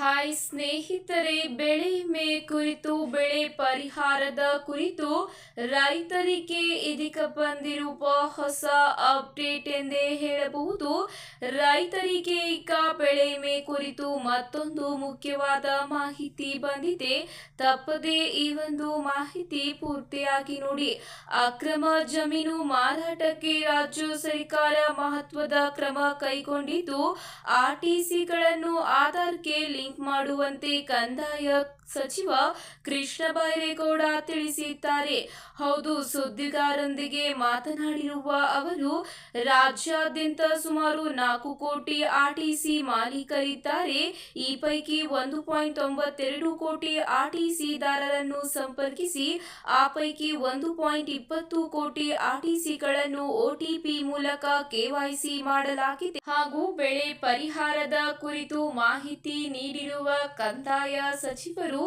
Hi ಸ್ನೇಹಿತರೆ, ಬೆಳೆ ವಿಮೆ ಕುರಿತು, ಬೆಳೆ ಪರಿಹಾರದ ಕುರಿತು ರೈತರಿಗೆ ಇದೀಗ ಬಂದಿರುವ ಹೊಸ ಅಪ್ಡೇಟ್ ಎಂದೇ ಹೇಳಬಹುದು. ರೈತರಿಗೆ ಈಗ ಬೆಳೆ ವಿಮೆ ಕುರಿತು ಮತ್ತೊಂದು ಮುಖ್ಯವಾದ ಮಾಹಿತಿ ಬಂದಿದೆ. ತಪ್ಪದೆ ಈ ಒಂದು ಮಾಹಿತಿ ಪೂರ್ತಿಯಾಗಿ ನೋಡಿ. ಅಕ್ರಮ ಜಮೀನು ಮಾರಾಟಕ್ಕೆ ರಾಜ್ಯ ಸರ್ಕಾರ ಮಹತ್ವದ ಕ್ರಮ ಕೈಗೊಂಡಿದ್ದು, ಆರ್ಟಿಸಿಗಳನ್ನು ಆಧಾರ್ಗೆ ಲಿಂಕ್ ಮಾಡುವಂತೆ ಕಂದಾಯ ಸಚಿವ ಕೃಷ್ಣ ಬೈರೇಗೌಡ ತಿಳಿಸಿದ್ದಾರೆ. ಹೌದು, ಸುದ್ದಿಗಾರರೊಂದಿಗೆ ಮಾತನಾಡಿರುವ ಅವರು, ರಾಜ್ಯಾದ್ಯಂತ ಸುಮಾರು ನಾಲ್ಕು ಕೋಟಿ ಆರ್ಟಿಸಿ ಮಾಲೀಕರಿದ್ದಾರೆ. ಈ ಪೈಕಿ ಒಂದು ಪಾಯಿಂಟ್ ತೊಂಬತ್ತೆರಡು ಕೋಟಿ ಆರ್ಟಿಸಿದಾರರನ್ನು ಸಂಪರ್ಕಿಸಿ, ಆ ಪೈಕಿ ಒಂದು ಪಾಯಿಂಟ್ ಇಪ್ಪತ್ತು ಕೋಟಿ ಆರ್ಟಿಸಿಗಳನ್ನು ಒಟಿಪಿ ಮೂಲಕ ಕೆವೈಸಿ ಮಾಡಲಾಗಿದೆ. ಹಾಗೂ ಬೆಳೆ ಪರಿಹಾರದ ಕುರಿತು ಮಾಹಿತಿ ನೀಡಿರುವ ಕಂದಾಯ ಸಚಿವರು,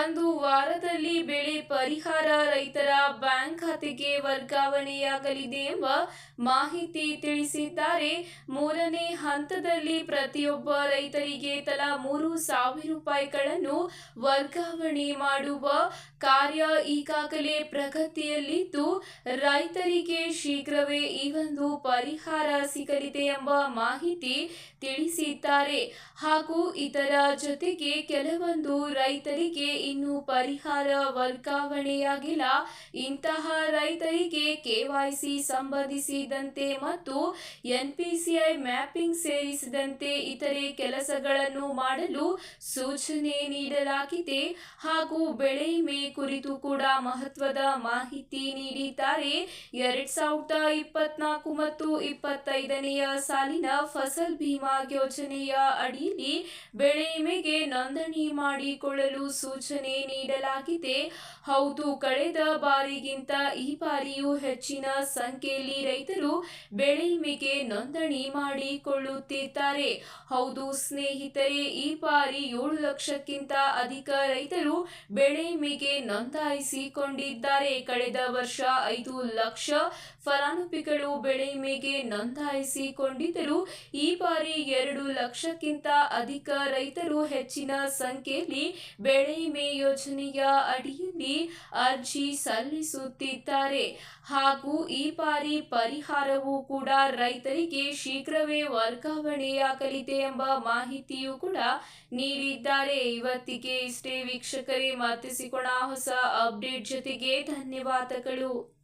ಒಂದು ವಾರದಲ್ಲಿ ಬೆಳೆ ಪರಿಹಾರ ರೈತರ ಬ್ಯಾಂಕ್ ಖಾತೆಗೆ ವರ್ಗಾವಣೆಯಾಗಲಿದೆ ಎಂಬ ಮಾಹಿತಿ ತಿಳಿಸಿದ್ದಾರೆ. ಮೂರನೇ ಹಂತದಲ್ಲಿ ಪ್ರತಿಯೊಬ್ಬ ರೈತರಿಗೆ ತಲಾ ಮೂರು ಸಾವಿರ ರೂಪಾಯಿಗಳನ್ನು ವರ್ಗಾವಣೆ ಮಾಡುವ ಕಾರ್ಯ ಈಗಾಗಲೇ ಪ್ರಗತಿಯಲ್ಲಿದ್ದು, ರೈತರಿಗೆ ಶೀಘ್ರವೇ ಈ ಒಂದು ಪರಿಹಾರ ಸಿಗಲಿದೆ ಎಂಬ ಮಾಹಿತಿ ತಿಳಿಸಿದ್ದಾರೆ. ಹಾಗೂ ಇದರ ಜೊತೆಗೆ ಕೆಲವೊಂದು ರೈತರಿಗೆ ಇನ್ನೂ ಪರಿಹಾರ ವರ್ಗಾವಣೆಯಾಗಿಲ್ಲ. ಇಂತಹ ರೈತರಿಗೆ ಕೆವೈಸಿ ಸಂಬಂಧಿಸಿದಂತೆ ಮತ್ತು ಎನ್ಪಿಸಿಐ ಮ್ಯಾಪಿಂಗ್ ಸೇರಿಸಿದಂತೆ ಇತರೆ ಕೆಲಸಗಳನ್ನು ಮಾಡಲು ಸೂಚನೆ ನೀಡಲಾಗಿದೆ. ಹಾಗೂ ಬೆಳೆ ವಿಮೆ ಕುರಿತು ಕೂಡ ಮಹತ್ವದ ಮಾಹಿತಿ ನೀಡಿದ್ದಾರೆ. ಎರಡ್ ಸಾವಿರದ ಇಪ್ಪತ್ನಾಲ್ಕು ಮತ್ತು ಇಪ್ಪತ್ತೈದನೆಯ ಸಾಲಿನ ಫಸಲ್ ಭೀಮಾ ಯೋಜನೆಯ ಅಡಿಯಲ್ಲಿ ಬೆಳೆ ವಿಮೆಗೆ ನೋಂದಣಿ ಮಾಡಿಕೊಳ್ಳಲು ಸೂಚನೆ ನೀಡಲಾಗಿದೆ. ಹೌದು, ಕಳೆದ ಬಾರಿಗಿಂತ ಈ ಬಾರಿಯೂ ಹೆಚ್ಚಿನ ಸಂಖ್ಯೆಯಲ್ಲಿ ರೈತರು ಬೆಳೆ ವಿಮೆಗೆ ನೋಂದಣಿ ಮಾಡಿಕೊಳ್ಳುತ್ತಿದ್ದಾರೆ. ಹೌದು, ಸ್ನೇಹಿತರೆ, ಈ ಬಾರಿ ಏಳು ಲಕ್ಷಕ್ಕಿಂತ ಅಧಿಕ ರೈತರು ಬೆಳೆ ವಿಮೆಗೆ ನೋಂದಾಯಿಸಿಕೊಂಡಿದ್ದಾರೆ. ಕಳೆದ ವರ್ಷ ಐದು ಲಕ್ಷ ಫಲಾನುಭವಿಗಳು ಬೆಳೆ ವಿಮೆಗೆ ನೋಂದಾಯಿಸಿಕೊಂಡಿದ್ದರು ಈ ಬಾರಿ ಎರಡು ಲಕ್ಷಕ್ಕಿಂತ ಅಧಿಕ ರೈತರು ಹೆಚ್ಚಿನ ಸಂಖ್ಯೆಯಲ್ಲಿ ಬೆಳೆ ವಿಮೆ ಯೋಜನೆಯ ಅಡಿಯಲ್ಲಿ ಅರ್ಜಿ ಸಲ್ಲಿಸುತ್ತಿದ್ದಾರೆ. ಹಾಗೂ ಈ ಬಾರಿ ಪರಿಹಾರವೂ ಕೂಡ ರೈತರಿಗೆ ಶೀಘ್ರವೇ ವರ್ಗಾವಣೆಯಾಗಲಿದೆ ಎಂಬ ಮಾಹಿತಿಯೂ ಕೂಡ ನೀಡಿದ್ದಾರೆ. ಇವತ್ತಿಗೆ ಇಷ್ಟೇ ವೀಕ್ಷಕರೇ ಮತ್ತೆ ಸಿಗೋಣ ಹೊಸ ಅಪ್ಡೇಟ್ ಜೊತೆಗೆ ಧನ್ಯವಾದಗಳು.